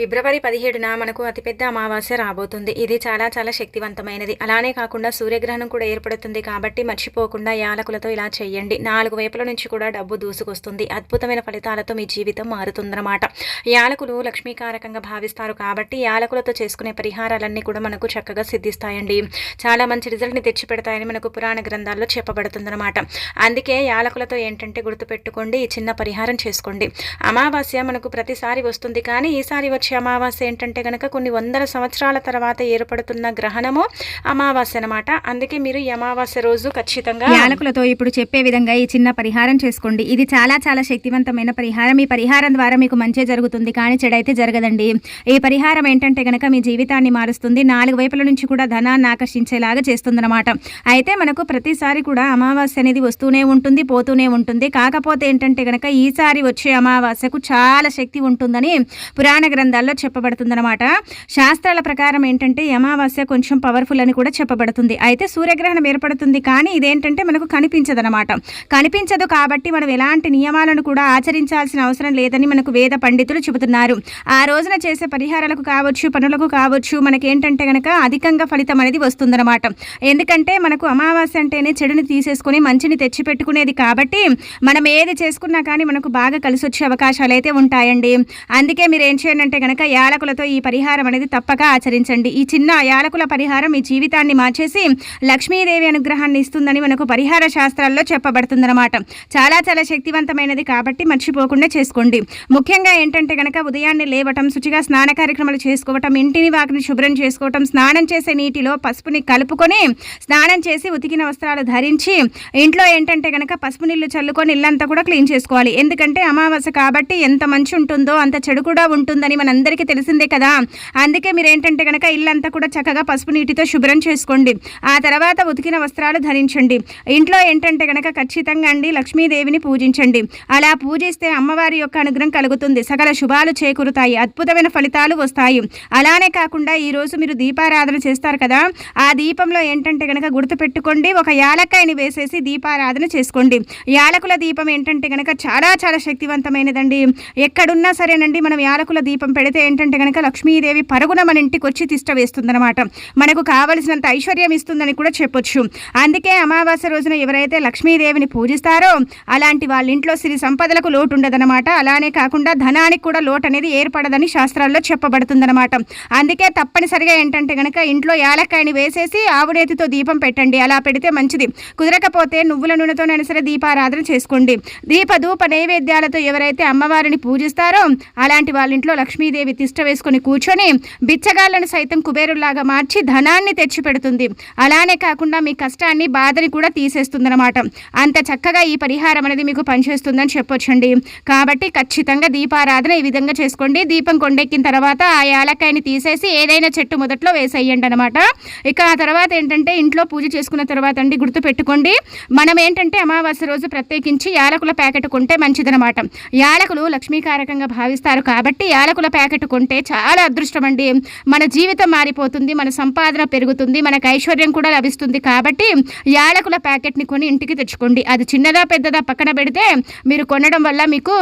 ఫిబ్రవరి పదిహేడున మనకు అతిపెద్ద అమావాస్య రాబోతుంది. ఇది చాలా చాలా శక్తివంతమైనది. అలానే కాకుండా సూర్యగ్రహణం కూడా ఏర్పడుతుంది కాబట్టి మర్చిపోకుండా యాలకులతో ఇలా చేయండి. నాలుగు వైపుల నుంచి కూడా డబ్బు దూసుకొస్తుంది. అద్భుతమైన ఫలితాలతో మీ జీవితం మారుతుందన్నమాట. యాలకులు లక్ష్మీకారకంగా భావిస్తారు కాబట్టి యాలకులతో చేసుకునే పరిహారాలన్నీ కూడా మనకు చక్కగా సిద్ధిస్తాయండి. చాలా మంచి రిజల్ట్ని తెచ్చిపెడతాయని మనకు పురాణ గ్రంథాల్లో చెప్పబడుతుందన్నమాట. అందుకే యాలకులతో ఏంటంటే గుర్తుపెట్టుకోండి ఈ చిన్న పరిహారం చేసుకోండి. అమావాస్య మనకు ప్రతిసారి వస్తుంది కానీ ఈసారి వచ్చి అమావాస్య ఏంటంటే కనుక కొన్ని వందల సంవత్సరాల తర్వాత ఏర్పడుతున్న గ్రహణము అమావాస్య అనమాట అందుకే మీరు ఈ అమావాస్య రోజు ఖచ్చితంగా యాలకులతో ఇప్పుడు చెప్పే విధంగా ఈ చిన్న పరిహారం చేసుకోండి. ఇది చాలా చాలా శక్తివంతమైన పరిహారం. ఈ పరిహారం ద్వారా మీకు మంచి జరుగుతుంది. కానీ చెడైతే జరగదండి. ఈ పరిహారం ఏంటంటే గనక మీ జీవితాన్ని మారుస్తుంది. నాలుగు వైపుల నుంచి కూడా ధనాన్ని ఆకర్షించేలాగా చేస్తుందన్నమాట. అయితే మనకు ప్రతిసారి కూడా అమావాస్య అనేది వస్తూనే ఉంటుంది పోతూనే ఉంటుంది. కాకపోతే ఏంటంటే గనక ఈసారి వచ్చే అమావాస్యకు చాలా శక్తి ఉంటుందని పురాణ గ్రంథాల్లో చెప్పబడుతుందన్నమాట. శాస్త్రాల ప్రకారం ఏంటంటే అమావాస్య కొంచెం పవర్ఫుల్ అని కూడా చెప్పబడుతుంది. అయితే సూర్యగ్రహణం ఏర్పడుతుంది కానీ ఇదేంటంటే మనకు కనిపించదనమాట కనిపించదు కాబట్టి మనం ఎలాంటి నియమాలను కూడా ఆచరించాల్సిన అవసరం లేదని మనకు వేద పండితులు చెబుతున్నారు. ఆ రోజున చేసే పరిహారాలకు కావచ్చు పనులకు కావచ్చు మనకేంటంటే కనుక అధికంగా ఫలితం అనేది వస్తుందన్నమాట. ఎందుకంటే మనకు అమావాస్య అంటేనే చెడుని తీసేసుకొని మంచిని తెచ్చి పెట్టుకునేది కాబట్టి మనం ఏది చేసుకున్నా కానీ మనకు బాగా కలిసి వచ్చే అవకాశాలు అయితే ఉంటాయండి. అందుకే మీరు ఏం చేయండి అంటే గనక యాలకులతో ఈ పరిహారం అనేది తప్పక ఆచరించండి. ఈ చిన్న యాలకుల పరిహారం మీ జీవితాన్ని మార్చేసి లక్ష్మీదేవి అనుగ్రహాన్ని ఇస్తుందని మనకు పరిహార శాస్త్రాల్లో చెప్పబడుతుందన్నమాట. చాలా చాలా శక్తివంతమైనది కాబట్టి మర్చిపోకుండా చేసుకోండి. ముఖ్యంగా ఏంటంటే గనక ఉదయాన్నే లేవటం శుచిగా స్నాన కార్యక్రమాలు చేసుకోవటం ఇంటిని వాకిని శుభ్రం చేసుకోవటం స్నానం చేసే నీటిలో పసుపుని కలుపుకొని స్నానం చేసి ఉతికిన వస్త్రాలు ధరించి ఇంట్లో ఏంటంటే గనక పసుపు నీళ్ళు చల్లుకొని ఇల్లంతా కూడా క్లీన్ చేసుకోవాలి. ఎందుకంటే అమావాస్య కాబట్టి ఎంత మంచి ఉంటుందో అంత చెడు కూడా ఉంటుందని మనందరికీ తెలిసిందే కదా. అందుకే మీరు ఏంటంటే కనుక ఇల్లంతా కూడా చక్కగా పసుపు నీటితో శుభ్రం చేసుకోండి. ఆ తర్వాత ఉతికిన వస్త్రాలు ధరించండి. ఇంట్లో ఏంటంటే గనక ఖచ్చితంగా అండి లక్ష్మీదేవిని పూజించండి. అలా పూజిస్తే అమ్మవారి యొక్క అనుగ్రహం కలుగుతుంది. సకల శుభాలు చేకూరుతాయి. అద్భుతమైన ఫలితాలు వస్తాయి. అలానే కాకుండా ఈరోజు మీరు దీపారాధన చేస్తారు కదా. ఆ దీపంలో ఏంటంటే గనక గుర్తుపెట్టుకోండి. ఒక యాలక్కాయని వేసేసి దీపారాధన చేసుకోండి. యాలకుల దీపం ఏంటంటే కనుక చాలా చాలా శక్తివంతమైనదండి. ఎక్కడున్నా సరేనండి మనం యాలకుల దీపం పెడితే ఏంటంటే కనుక లక్ష్మీదేవి పరుగున మన ఇంటికి వచ్చి తిష్ట వేస్తుందనమాట మనకు కావలసినంత ఐశ్వర్యం ఇస్తుందని కూడా చెప్పొచ్చు. అందుకే అమావాస్య రోజున ఎవరైతే లక్ష్మీదేవిని పూజిస్తారో అలాంటి వాళ్ళ ఇంట్లో సిరి సంపదలకు లోటు ఉండదనమాట అలానే కాకుండా ధనానికి కూడా లోటు అనేది ఏర్పడదని శాస్త్రాల్లో చెప్పబడుతుందనమాట అందుకే తప్పనిసరిగా ఏంటంటే కనుక ఇంట్లో యాలక్కాయని వేసేసి ఆవునేతితో దీపం పెట్టండి. అలా పెడితే మంచిది. కుదరకపోతే నువ్వుల నూనెతోనైనా సరే దీపారాధన చేసుకోండి. దీప ధూప నైవేద్యాలతో ఎవరైతే అమ్మవారిని పూజిస్తారో అలాంటి వాళ్ళ ఇంట్లో లక్ష్మీ లక్ష్మీదేవి తిష్ట వేసుకొని కూర్చొని బిచ్చగాళ్ళను సైతం కుబేరులాగా మార్చి ధనాన్ని తెచ్చిపెడుతుంది. అలానే కాకుండా మీ కష్టాన్ని బాధని కూడా తీసేస్తుందన్నమాట. అంత చక్కగా ఈ పరిహారం అనేది మీకు పనిచేస్తుందని చెప్పొచ్చండి. కాబట్టి ఖచ్చితంగా దీపారాధన ఈ విధంగా చేసుకోండి. దీపం కొండెక్కిన తర్వాత ఆ యాలకాయని తీసేసి ఏదైనా చెట్టు మొదట్లో వేసేయండి అనమాట ఇక ఆ తర్వాత ఏంటంటే ఇంట్లో పూజ చేసుకున్న తర్వాత అండి గుర్తు పెట్టుకోండి. మనం ఏంటంటే అమావాస్య రోజు ప్రత్యేకించి యాలకుల ప్యాకెట్ కొంటే మంచిదనమాట యాలకులు లక్ష్మీకారకంగా భావిస్తారు కాబట్టి యాలకుల ప్యాకెట్ కొంటే చాలా అదృష్టం అండి మన జీవితం మారిపోతుంది మన సంపాదన పెరుగుతుంది మనకు ఐశ్వర్యం కూడా లభిస్తుంది కాబట్టి యాలకుల ప్యాకెట్ని కొని ఇంటికి తెచ్చుకోండి. అది చిన్నదా పెద్దదా పక్కన పెడితే మీరు కొనడం వల్ల మీకు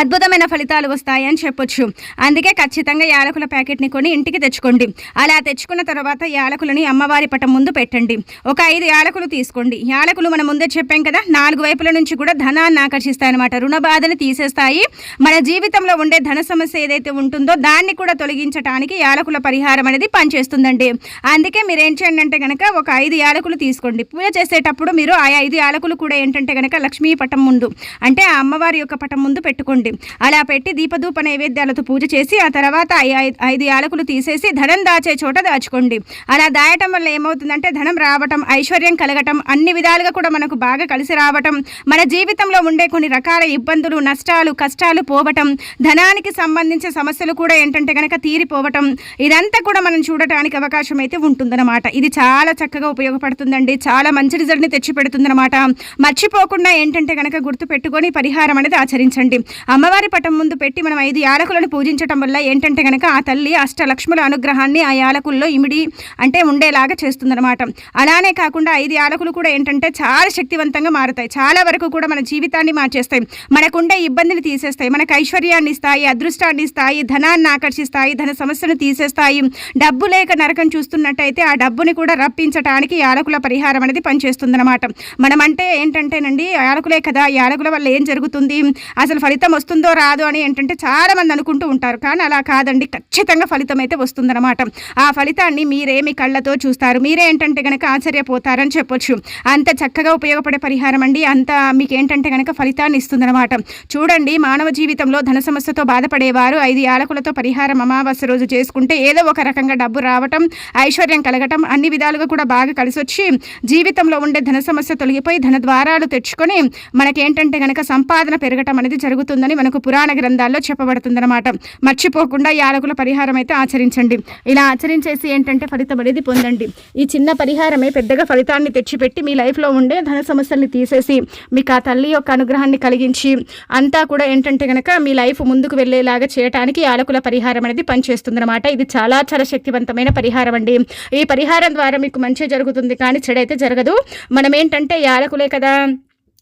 అద్భుతమైన ఫలితాలు వస్తాయి అని చెప్పొచ్చు. అందుకే ఖచ్చితంగా యాలకుల ప్యాకెట్ని కొని ఇంటికి తెచ్చుకోండి. అలా తెచ్చుకున్న తర్వాత యాలకులని అమ్మవారి పటం ముందు పెట్టండి. ఒక ఐదు యాలకులు తీసుకోండి. యాలకులు మనం ముందే చెప్పాం కదా నాలుగు వైపుల నుంచి కూడా ధనాన్ని ఆకర్షిస్తాయన్నమాట. రుణ బాధను తీసేస్తాయి. మన జీవితంలో ఉండే ధన సమస్య ఏదైతే ఉంటుందో దాన్ని కూడా తొలగించడానికి యాలకుల పరిహారం అనేది పనిచేస్తుందండి. అందుకే మీరు ఏం చేయండి అంటే కనుక ఒక ఐదు యాలకులు తీసుకోండి. పూజ చేసేటప్పుడు మీరు ఆ ఐదు యాలకులు కూడా ఏంటంటే కనుక లక్ష్మీ పటం ముందు అంటే ఆ అమ్మవారి యొక్క పటం ముందు పెట్టుకోండి. అలా పెట్టి దీపధూప నైవేద్యాలతో పూజ చేసి ఆ తర్వాత ఐ- ఐ- ఐదు యాలకులు తీసేసి ధనం దాచే చోట దాచుకోండి. అలా దాయటం వల్ల ఏమవుతుందంటే ధనం రావటం ఐశ్వర్యం కలగటం అన్ని విధాలుగా కూడా మనకు బాగా కలిసి రావటం మన జీవితంలో ఉండే కొన్ని రకాల ఇబ్బందులు నష్టాలు కష్టాలు పోవటం ధనానికి సంబంధించిన సమస్యలు కూడా ఏంటంటే కనుక తీరిపోవటం ఇదంతా కూడా మనం చూడటానికి అవకాశం అయితే ఉంటుందన్నమాట. ఇది చాలా చక్కగా ఉపయోగపడుతుందండి. చాలా మంచి రిజల్ట్ని తెచ్చి పెడుతుందన్నమాట మర్చిపోకుండా ఏంటంటే కనుక గుర్తు పెట్టుకొని పరిహారం అనేది ఆచరించండి. అమ్మవారి పటం ముందు పెట్టి మనం ఐదు యాలకులను పూజించటం వల్ల ఏంటంటే కనుక ఆ తల్లి అష్టలక్ష్ముల అనుగ్రహాన్ని ఆ యాలకుల్లో ఇమిడి అంటే ఉండేలాగా చేస్తుందన్నమాట. అలానే కాకుండా ఐదు యాలకులు కూడా ఏంటంటే చాలా శక్తివంతంగా మారుతాయి. చాలా వరకు కూడా మన జీవితాన్ని మార్చేస్తాయి. మనకుండే ఇబ్బందిని తీసేస్తాయి. మనకు ఐశ్వర్యాన్ని ఇస్తాయి అదృష్టాన్ని ఇస్తాయి ధనాన్ని ఆకర్షిస్తాయి ధన సమస్యను తీసేస్తాయి. డబ్బు లేక నరకం చూస్తున్నట్టయితే ఆ డబ్బుని కూడా రప్పించడానికి యాలకుల పరిహారం అనేది పనిచేస్తుందన్నమాట. మనం అంటే ఏంటంటేనండి యాలకులే కదా. యాలకుల వల్ల ఏం జరుగుతుంది? అసలు ఫలితం వస్తుందో రాదో అని ఏంటంటే చాలా మంది అనుకుంటూ ఉంటారు. కానీ అలా కాదండి. ఖచ్చితంగా ఫలితం అయితే వస్తుందన్నమాట. ఆ ఫలితాన్ని మీరేమి కళ్ళతో చూస్తారు. మీరే ఏంటంటే కనుక ఆశ్చర్యపోతారని చెప్పొచ్చు. అంత చక్కగా ఉపయోగపడే పరిహారం అండి. అంత మీకు ఏంటంటే కనుక ఫలితాన్ని ఇస్తుందన్నమాట. చూడండి మానవ జీవితంలో ధన సమస్యతో బాధపడేవారు ఐదు యాలకులతో పరిహారం అమావాస్య రోజు చేసుకుంటే ఏదో ఒక రకంగా డబ్బు రావటం ఐశ్వర్యం కలగటం అన్ని విధాలుగా కూడా బాగా కలిసి వచ్చి జీవితంలో ఉండే ధన సమస్య తొలగిపోయి ధన ద్వారాలు తెచ్చుకొని మనకేంటంటే కనుక సంపాదన పెరగటం అనేది జరుగుతుందని మనకు పురాణ గ్రంథాల్లో చెప్పబడుతుందన్నమాట. మర్చిపోకుండా యాలకుల పరిహారం అయితే ఆచరించండి. ఇలా ఆచరించేసి ఏంటంటే ఫలితం అనేది పొందండి. ఈ చిన్న పరిహారమే పెద్దగా ఫలితాన్ని తెచ్చిపెట్టి మీ లైఫ్లో ఉండే ధన సమస్యల్ని తీసేసి మీకు ఆ తల్లి యొక్క అనుగ్రహాన్ని కలిగించి అంతా కూడా ఏంటంటే కనుక మీ లైఫ్ ముందుకు వెళ్ళేలాగా చేయడానికి యాలకుల పరిహారం అనేది పనిచేస్తుందన్నమాట. ఇది చాలా చాలా శక్తివంతమైన పరిహారం అండి. ఈ పరిహారం ద్వారా మీకు మంచి జరుగుతుంది కానీ చెడైతే జరగదు. మనం ఏంటంటే యాలకులే కదా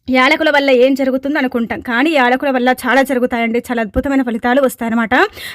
యాలకుల వల్ల ఏం జరుగుతుంది అనుకుంటాం. కానీ యాలకుల వల్ల చాలా జరుగుతాయండి. చాలా అద్భుతమైన ఫలితాలు వస్తాయన్నమాట.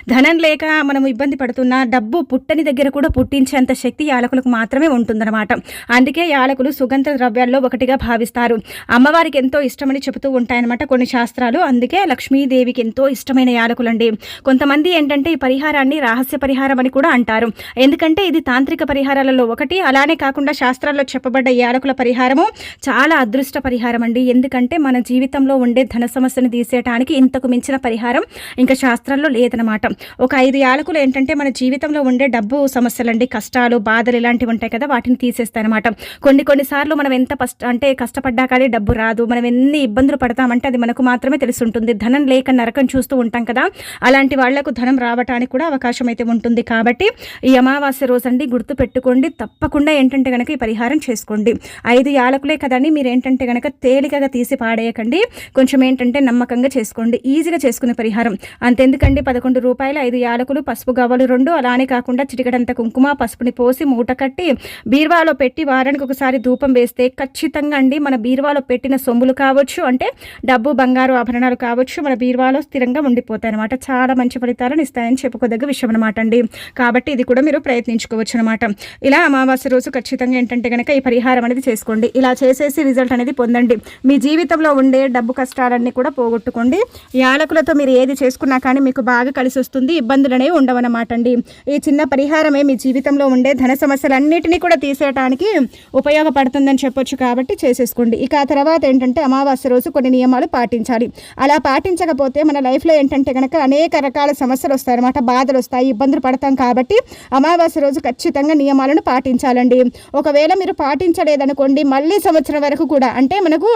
ధనం లేక మనం ఇబ్బంది పడుతున్నా డబ్బు పుట్టని దగ్గర కూడా పుట్టించేంత శక్తి యాలకులకు మాత్రమే ఉంటుందన్నమాట. అందుకే యాలకులు సుగంధ ద్రవ్యాల్లో ఒకటిగా భావిస్తారు. అమ్మవారికి ఎంతో ఇష్టమని చెబుతూ ఉంటాయన్నమాట కొన్ని శాస్త్రాలు. అందుకే లక్ష్మీదేవికి ఎంతో ఇష్టమైన యాలకులండి. కొంతమంది ఏంటంటే ఈ పరిహారాన్ని రహస్య పరిహారం అని కూడా అంటారు. ఎందుకంటే ఇది తాంత్రిక పరిహారాలలో ఒకటి. అలానే కాకుండా శాస్త్రాల్లో చెప్పబడ్డ ఈ యాలకుల పరిహారము చాలా అదృష్ట పరిహారం అండి ఎందుకంటే మన జీవితంలో ఉండే ధన సమస్యను తీసేయడానికి ఇంతకు మించిన పరిహారం ఇంకా శాస్త్రంలో లేదనమాట ఒక ఐదు యాలకులు ఏంటంటే మన జీవితంలో ఉండే డబ్బు సమస్యలండి కష్టాలు బాధలు ఇలాంటివి ఉంటాయి కదా వాటిని తీసేస్తాయన్నమాట. కొన్ని కొన్నిసార్లు మనం ఎంత కష్ట అంటే కష్టపడ్డా కానీ డబ్బు రాదు మనం ఎన్ని ఇబ్బందులు పడతామంటే అది మనకు మాత్రమే తెలుసుంటుంది. ధనం లేక నరకం చూస్తూ ఉంటాం కదా అలాంటి వాళ్ళకు ధనం రావడానికి కూడా అవకాశం అయితే ఉంటుంది. కాబట్టి ఈ అమావాస్య రోజండి గుర్తు పెట్టుకోండి తప్పకుండా ఏంటంటే కనుక ఈ పరిహారం చేసుకోండి. ఐదు యాలకులే కదండి మీరు ఏంటంటే కనుక తేలికగా తీసి పాడేయకండి. కొంచెం ఏంటంటే నమ్మకంగా చేసుకోండి. ఈజీగా చేసుకునే పరిహారం. అంతెందుకండి? పదకొండు రూపాయలు ఐదు యాలకులు పసుపు గవ్వలు రెండు. అలానే కాకుండా చిటికడంత కుంకుమ పసుపుని పోసి మూట కట్టి బీరువాలో పెట్టి వారానికి ఒకసారి ధూపం వేస్తే ఖచ్చితంగా అండి మన బీరువాలో పెట్టిన సొమ్ములు కావచ్చు అంటే డబ్బు బంగారు ఆభరణాలు కావచ్చు మన బీరువాలో స్థిరంగా ఉండిపోతాయి అనమాట చాలా మంచి ఫలితాలను ఇస్తాయని చెప్పుకోదగ్గ విషయం అనమాట అండి. కాబట్టి ఇది కూడా మీరు ప్రయత్నించుకోవచ్చు అనమాట ఇలా అమావాస్య రోజు ఖచ్చితంగా ఏంటంటే కనుక ఈ పరిహారం అనేది చేసుకోండి. ఇలా చేసేసి రిజల్ట్ అనేది పొందండి. మీ జీవితంలో ఉండే డబ్బు కష్టాలన్నీ కూడా పోగొట్టుకోండి. యాలకులతో మీరు ఏది చేసుకున్నా కానీ మీకు బాగా కలిసి వస్తుంది. ఇబ్బందులు అనేవి ఉండవన్నమాట అండి ఈ చిన్న పరిహారమే మీ జీవితంలో ఉండే ధన సమస్యలన్నిటినీ కూడా తీసేయటానికి ఉపయోగపడుతుందని చెప్పొచ్చు కాబట్టి చేసేసుకోండి. ఇక ఆ తర్వాత ఏంటంటే అమావాస్య రోజు కొన్ని నియమాలు పాటించాలి. అలా పాటించకపోతే మన లైఫ్లో ఏంటంటే కనుక అనేక రకాల సమస్యలు వస్తాయన్నమాట. బాధలు వస్తాయి ఇబ్బందులు పడతాం కాబట్టి అమావాస్య రోజు ఖచ్చితంగా నియమాలను పాటించాలండి. ఒకవేళ మీరు పాటించలేదనుకోండి మళ్ళీ సంవత్సరం వరకు కూడా అంటే మనకు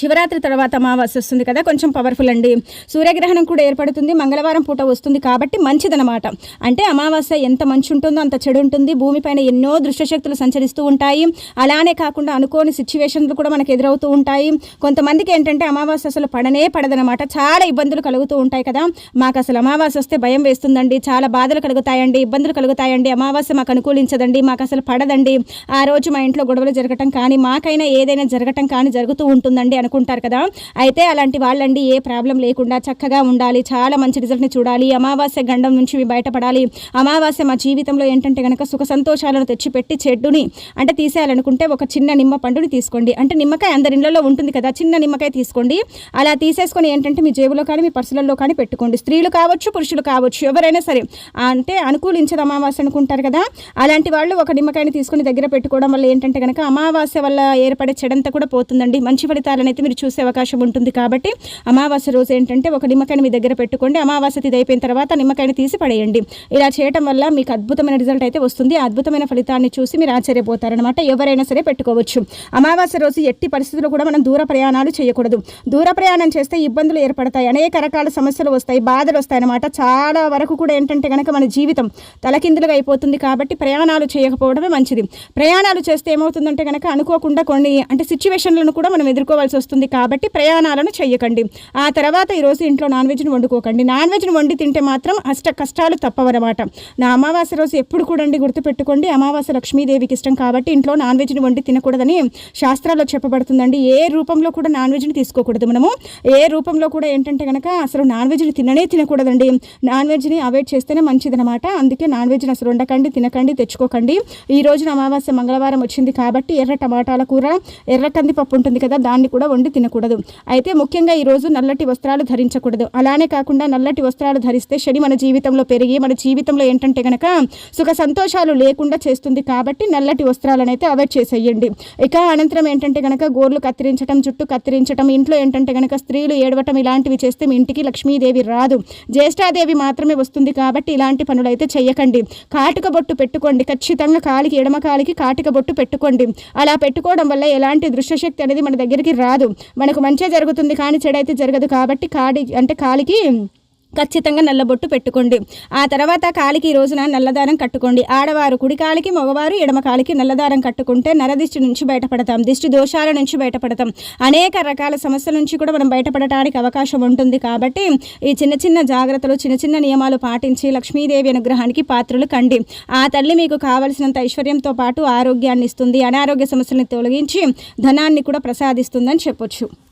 శివరాత్రి తర్వాత అమావాస్య వస్తుంది కదా కొంచెం పవర్ఫుల్ అండి. సూర్యగ్రహణం కూడా ఏర్పడుతుంది మంగళవారం పూట వస్తుంది కాబట్టి మంచిదనమాట అంటే అమావాస్య ఎంత మంచి ఉంటుందో అంత చెడు ఉంటుంది భూమిపైన ఎన్నో దృష్టశక్తులు సంచరిస్తూ ఉంటాయి. అలానే కాకుండా అనుకోని సిచ్యువేషన్లు కూడా మనకు ఎదురవుతూ ఉంటాయి. కొంతమందికి ఏంటంటే అమావాస్య అసలు పడనే పడదనమాట చాలా ఇబ్బందులు కలుగుతూ ఉంటాయి కదా. మాకు అసలు అమావాస్య వస్తే భయం వేస్తుందండి. చాలా బాధలు కలుగుతాయండి ఇబ్బందులు కలుగుతాయండి. అమావాస్య మాకు అనుకూలించదండి మాకు అసలు పడదండి. ఆ రోజు మా ఇంట్లో గొడవలు జరగటం కానీ మాకైనా ఏదైనా జరగటం కానీ జరుగుతూ ఉంటుందండి. అనుకుంటారు కదా. అయితే అలాంటి వాళ్ళండి ఏ ప్రాబ్లం లేకుండా చక్కగా ఉండాలి. చాలా మంచి రిజల్ట్ని చూడాలి. అమావాస్య గండం నుంచి బయటపడాలి. అమావాస్య మా జీవితంలో ఏంటంటే కనుక సుఖ సంతోషాలను తెచ్చిపెట్టి చెడ్డుని అంటే తీసేయాలనుకుంటే ఒక చిన్న నిమ్మ పండుని తీసుకోండి. అంటే నిమ్మకాయ అందరి ఇళ్ళలో ఉంటుంది కదా. చిన్న నిమ్మకాయ తీసుకోండి. అలా తీసేసుకొని ఏంటంటే మీ జేబులో కానీ మీ పర్సులలో కానీ పెట్టుకోండి. స్త్రీలు కావచ్చు పురుషులు కావచ్చు ఎవరైనా సరే. అంటే అనుకూలించదు అమావాస్య అనుకుంటారు కదా. అలాంటి వాళ్ళు ఒక నిమ్మకాయని తీసుకొని దగ్గర పెట్టుకోవడం వల్ల ఏంటంటే కనుక అమావాస్య వల్ల ఏర్పడే చెడంతా కూడా పోతుందండి. మంచి ఫలితాలను అయితే మీరు చూసే అవకాశం ఉంటుంది కాబట్టి అమావాస్య రోజు ఏంటంటే ఒక నిమ్మకాయని మీ దగ్గర పెట్టుకోండి. అమావాస్య తిది అయిపోయిన తర్వాత నిమ్మకాయని తీసి పడేయండి. ఇలా చేయటం వల్ల మీకు అద్భుతమైన రిజల్ట్ అయితే వస్తుంది. ఆ అద్భుతమైన ఫలితాన్ని చూసి మీరు ఆశ్చర్యపోతారనమాట ఎవరైనా సరే పెట్టుకోవచ్చు. అమావాస్య రోజు ఎట్టి పరిస్థితుల్లో కూడా మనం దూర ప్రయాణాలు చేయకూడదు. దూర ప్రయాణం చేస్తే ఇబ్బందులు ఏర్పడతాయి. అనేక రకాల సమస్యలు వస్తాయి బాధలు వస్తాయన్నమాట. చాలా వరకు కూడా ఏంటంటే కనుక మన జీవితం తలకిందులుగా అయిపోతుంది కాబట్టి ప్రయాణాలు చేయకపోవడమే మంచిది. ప్రయాణాలు చేస్తే ఏమవుతుందంటే కనుక అనుకోకుండా కొన్ని అంటే సిచ్యువేషన్లను కూడా మనం ఎదుర్కోవాల్సి వస్తుంది. వస్తుంది కాబట్టి ప్రయాణాలను చేయకండి ఆ తర్వాత ఈరోజు ఇంట్లో నాన్ వెజ్ని వండుకోకండి. నాన్ వెజ్ని వండి తింటే మాత్రం అష్ట కష్టాలు తప్పవన్నమాట. నా అమావాస్య రోజు ఎప్పుడు కూడా గుర్తుపెట్టుకోండి. అమావాస్య లక్ష్మీదేవికి ఇష్టం కాబట్టి ఇంట్లో నాన్ వెజ్ని వండి తినకూడదని శాస్త్రాల్లో చెప్పబడుతుందండి. ఏ రూపంలో కూడా నాన్ వెజ్ని తీసుకోకూడదు మనము. ఏ రూపంలో కూడా ఏంటంటే కనుక అసలు నాన్ వెజ్ని తిననే తినకూడదండి. నాన్ వెజ్ని అవాయిడ్ చేస్తేనే మంచిదనమాట అందుకే నాన్ వెజ్ని అసలు వండకండి తినకండి తెచ్చుకోకండి. ఈ రోజున అమావాస్య మంగళవారం వచ్చింది కాబట్టి ఎర్ర టమాటాల కూర ఎర్ర కందిపప్పు ఉంటుంది కదా దాన్ని కూడా వండి తినకూడదు. అయితే ముఖ్యంగా ఈరోజు నల్లటి వస్త్రాలు ధరించకూడదు. అలానే కాకుండా నల్లటి వస్త్రాలు ధరిస్తే శని మన జీవితంలో పెరిగి మన జీవితంలో ఏంటంటే కనుక సుఖ సంతోషాలు లేకుండా చేస్తుంది కాబట్టి నల్లటి వస్త్రాలను అయితే అవాయిడ్ చేసేయండి. ఇక అనంతరం ఏంటంటే కనుక గోర్లు కత్తిరించడం జుట్టు కత్తిరించడం ఇంట్లో ఏంటంటే కనుక స్త్రీలు ఏడవటం ఇలాంటివి చేస్తే మీ ఇంటికి లక్ష్మీదేవి రాదు. జ్యేష్ఠాదేవి మాత్రమే వస్తుంది కాబట్టి ఇలాంటి పనులు అయితే చెయ్యకండి. కాటిక బొట్టు పెట్టుకోండి. ఖచ్చితంగా కాలికి ఎడమ కాలికి కాటిక బొట్టు పెట్టుకోండి. అలా పెట్టుకోవడం వల్ల ఎలాంటి దృశ్యశక్తి అనేది మన దగ్గరికి రాదు. మనకు మంచి జరుగుతుంది కానీ చెడైతే జరగదు కాబట్టి కాడి అంటే కాలికి ఖచ్చితంగా నల్లబొట్టు పెట్టుకోండి. ఆ తర్వాత కాలికి ఈ రోజున నల్లదారం కట్టుకోండి. ఆడవారు కుడి కాలికి మగవారు ఎడమ కాలికి నల్లదారం కట్టుకుంటే నరదిష్టి నుంచి బయటపడతాం. దిష్టి దోషాల నుంచి బయటపడతాం. అనేక రకాల సమస్యల నుంచి కూడా మనం బయటపడటానికి అవకాశం ఉంటుంది కాబట్టి ఈ చిన్న చిన్న జాగ్రత్తలు చిన్న చిన్న నియమాలు పాటించి లక్ష్మీదేవి అనుగ్రహానికి పాత్రలు కండి. ఆ తల్లి మీకు కావలసినంత ఐశ్వర్యంతో పాటు ఆరోగ్యాన్ని ఇస్తుంది. అనారోగ్య సమస్యలను తొలగించి ధనాన్ని కూడా ప్రసాదిస్తుందని చెప్పొచ్చు.